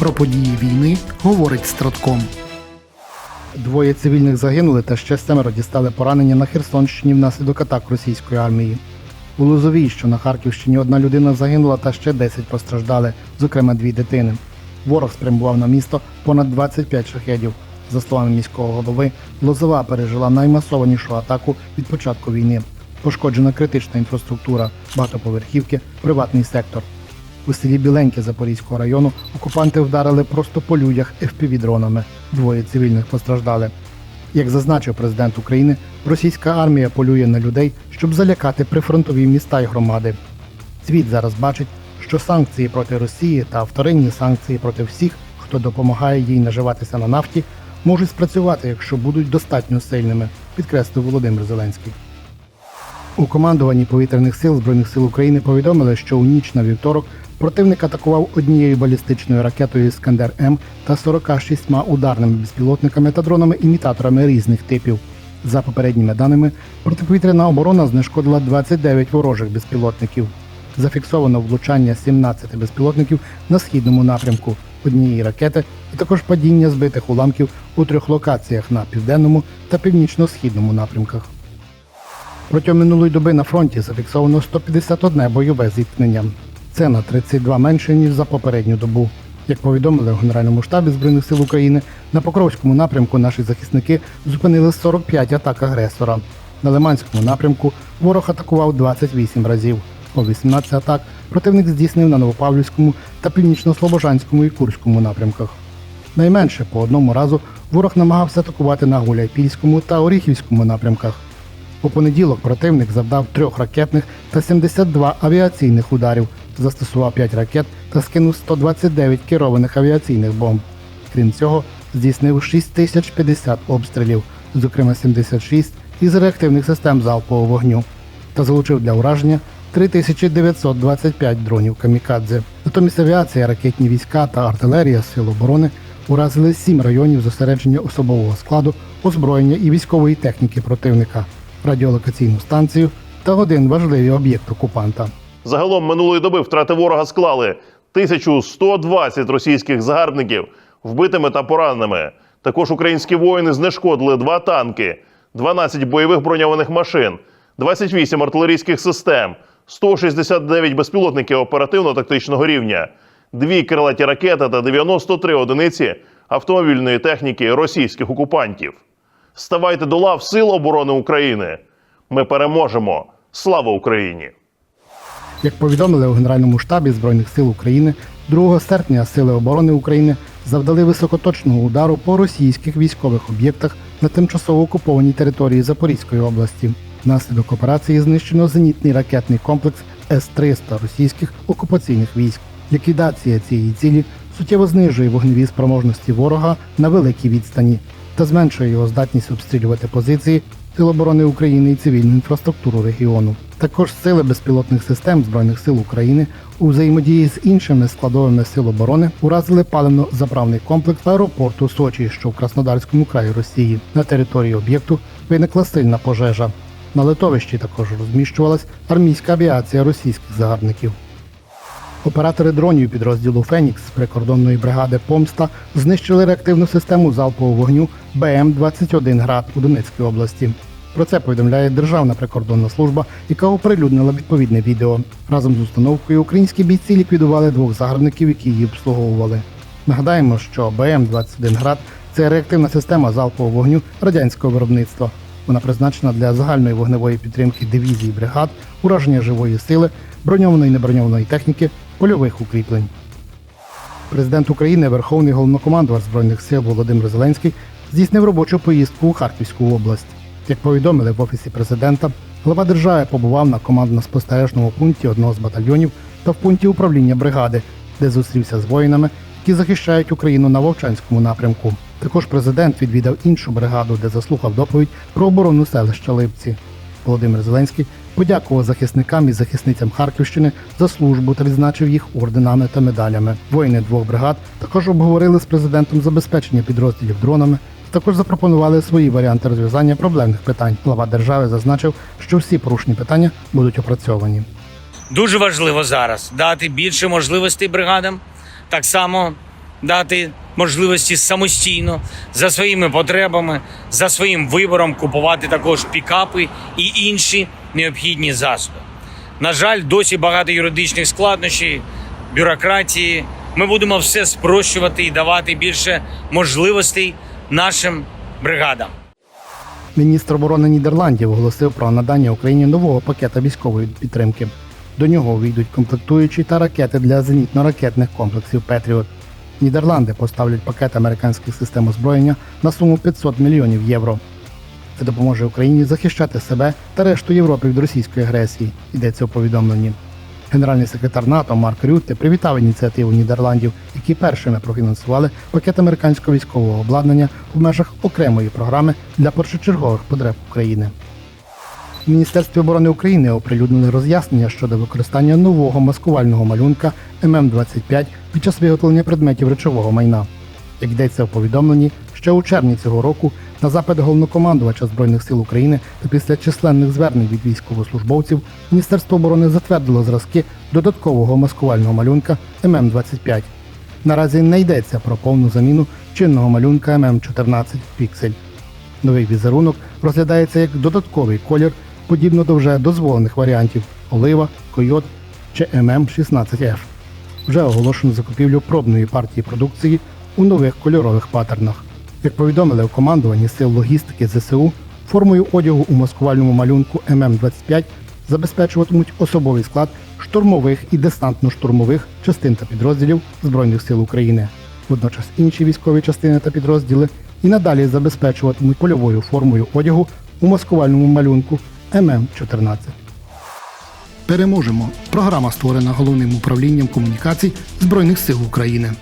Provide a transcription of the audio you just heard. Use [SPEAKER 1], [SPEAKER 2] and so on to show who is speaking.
[SPEAKER 1] Про події війни говорить Стратком. Двоє цивільних загинули та ще семеро дістали поранення на Херсонщині внаслідок атак російської армії. У Лозовій, що на Харківщині, одна людина загинула та ще 10 постраждали, зокрема дві дитини. Ворог спрямував на місто понад 25 шахедів. За словами міського голови, Лозова пережила наймасованішу атаку від початку війни. Пошкоджена критична інфраструктура, багатоповерхівки, приватний сектор. У селі Біленьке Запорізького району окупанти вдарили просто по людях FPV-дронами. Двоє цивільних постраждали. Як зазначив президент України, російська армія полює на людей, щоб залякати прифронтові міста й громади. Світ зараз бачить, що санкції проти Росії та вторинні санкції проти всіх, хто допомагає їй наживатися на нафті, можуть спрацювати, якщо будуть достатньо сильними, підкреслив Володимир Зеленський. У командуванні повітряних сил Збройних сил України повідомили, що у ніч на вівторок противник атакував однією балістичною ракетою Іскандер М та 46 ударними безпілотниками та дронами-імітаторами різних типів. За попередніми даними, протиповітряна оборона знешкодила 29 ворожих безпілотників. Зафіксовано влучання 17 безпілотників на східному напрямку однієї ракети, а також падіння збитих уламків у трьох локаціях на південному та північно-східному напрямках. Протягом минулої доби на фронті зафіксовано 151 бойове зіткнення. Це на 32 менше, ніж за попередню добу. Як повідомили у Генеральному штабі Збройних сил України, на Покровському напрямку наші захисники зупинили 45 атак агресора. На Лиманському напрямку ворог атакував 28 разів. По 18 атак противник здійснив на Новопавлівському та Північно-Слобожанському і Курському напрямках. Найменше по одному разу ворог намагався атакувати на Гуляйпільському та Оріхівському напрямках. У понеділок противник завдав трьох ракетних та 72 авіаційних ударів, застосував 5 ракет та скинув 129 керованих авіаційних бомб. Крім цього, здійснив 6050 обстрілів, зокрема 76 із реактивних систем залпового вогню, та залучив для ураження 3925 дронів камікадзе. Натомість авіація, ракетні війська та артилерія Сил оборони уразили 7 районів зосередження особового складу, озброєння і військової техніки противника, радіолокаційну станцію та один важливий об'єкт окупанта.
[SPEAKER 2] Загалом минулої доби втрати ворога склали 1120 російських загарбників вбитими та пораненими. Також українські воїни знешкодили два танки, 12 бойових броньованих машин, 28 артилерійських систем, 169 безпілотників оперативно-тактичного рівня, дві крилаті ракети та 93 одиниці автомобільної техніки російських окупантів. Ставайте до лав Сил оборони України. Ми переможемо! Слава Україні!
[SPEAKER 1] Як повідомили у Генеральному штабі Збройних сил України, 2 серпня Сили оборони України завдали високоточного удару по російських військових об'єктах на тимчасово окупованій території Запорізької області. Внаслідок операції знищено зенітний ракетний комплекс С-300 російських окупаційних військ. Ліквідація цієї цілі суттєво знижує вогневі спроможності ворога на великій відстані та зменшує його здатність обстрілювати позиції Сил оборони України і цивільну інфраструктуру регіону. Також сили безпілотних систем Збройних сил України у взаємодії з іншими складовими сил оборони уразили паливно-заправний комплекс аеропорту Сочі, що в Краснодарському краї Росії. На території об'єкту виникла сильна пожежа. На литовищі також розміщувалась армійська авіація російських загарбників. Оператори дронів підрозділу Фенікс з прикордонної бригади Помста знищили реактивну систему залпового вогню БМ-21 град у Донецькій області. Про це повідомляє Державна прикордонна служба, яка оприлюднила відповідне відео. Разом з установкою українські бійці ліквідували двох загарбників, які її обслуговували. Нагадаємо, що БМ-21 град це реактивна система залпового вогню радянського виробництва. Вона призначена для загальної вогневої підтримки дивізій бригад, ураження живої сили, броньованої і неброньованої техніки, польових укріплень. Президент України, Верховний головнокомандувач Збройних сил Володимир Зеленський здійснив робочу поїздку у Харківську область. Як повідомили в офісі президента, глава держави побував на командно-спостережному пункті одного з батальйонів та в пункті управління бригади, де зустрівся з воїнами, які захищають Україну на Вовчанському напрямку. Також президент відвідав іншу бригаду, де заслухав доповідь про оборону селища Липці. Володимир Зеленський подякував захисникам і захисницям Харківщини за службу та відзначив їх орденами та медалями. Воїни двох бригад також обговорили з президентом забезпечення підрозділів дронами. Також запропонували свої варіанти розв'язання проблемних питань. Глава держави зазначив, що всі порушені питання будуть опрацьовані.
[SPEAKER 3] Дуже важливо зараз дати більше можливостей бригадам. Так само дати можливості самостійно за своїми потребами, за своїм вибором купувати також пікапи і інші необхідні засоби. На жаль, досі багато юридичних складнощів, бюрократії. Ми будемо все спрощувати і давати більше можливостей нашим бригадам.
[SPEAKER 1] Міністр оборони Нідерландів оголосив про надання Україні нового пакета військової підтримки. До нього увійдуть комплектуючі та ракети для зенітно-ракетних комплексів Петріот. Нідерланди поставлять пакет американських систем озброєння на суму 500 мільйонів євро. Це допоможе Україні захищати себе та решту Європи від російської агресії. Йдеться у повідомленні. Генеральний секретар НАТО Марк Рютте привітав ініціативу Нідерландів, які першими профінансували пакет американського військового обладнання в межах окремої програми для першочергових потреб України. У Міністерстві оборони України оприлюднили роз'яснення щодо використання нового маскувального малюнка ММ-25 під час виготовлення предметів речового майна. Як йдеться у повідомленні, ще у червні цього року на запит головнокомандувача Збройних сил України та після численних звернень від військовослужбовців Міністерство оборони затвердило зразки додаткового маскувального малюнка ММ-25. Наразі не йдеться про повну заміну чинного малюнка ММ-14 Піксель. Новий візерунок розглядається як додатковий колір, подібно до вже дозволених варіантів олива, койот чи ММ16F. Вже оголошено закупівлю пробної партії продукції у нових кольорових паттернах. Як повідомили у командуванні сил логістики ЗСУ, формою одягу у маскувальному малюнку ММ25 забезпечуватимуть особовий склад штурмових і десантно-штурмових частин та підрозділів Збройних сил України. Водночас інші військові частини та підрозділи і надалі забезпечуватимуть польовою формою одягу у маскувальному малюнку ММ14. Переможемо. Програма створена головним управлінням комунікацій Збройних сил України.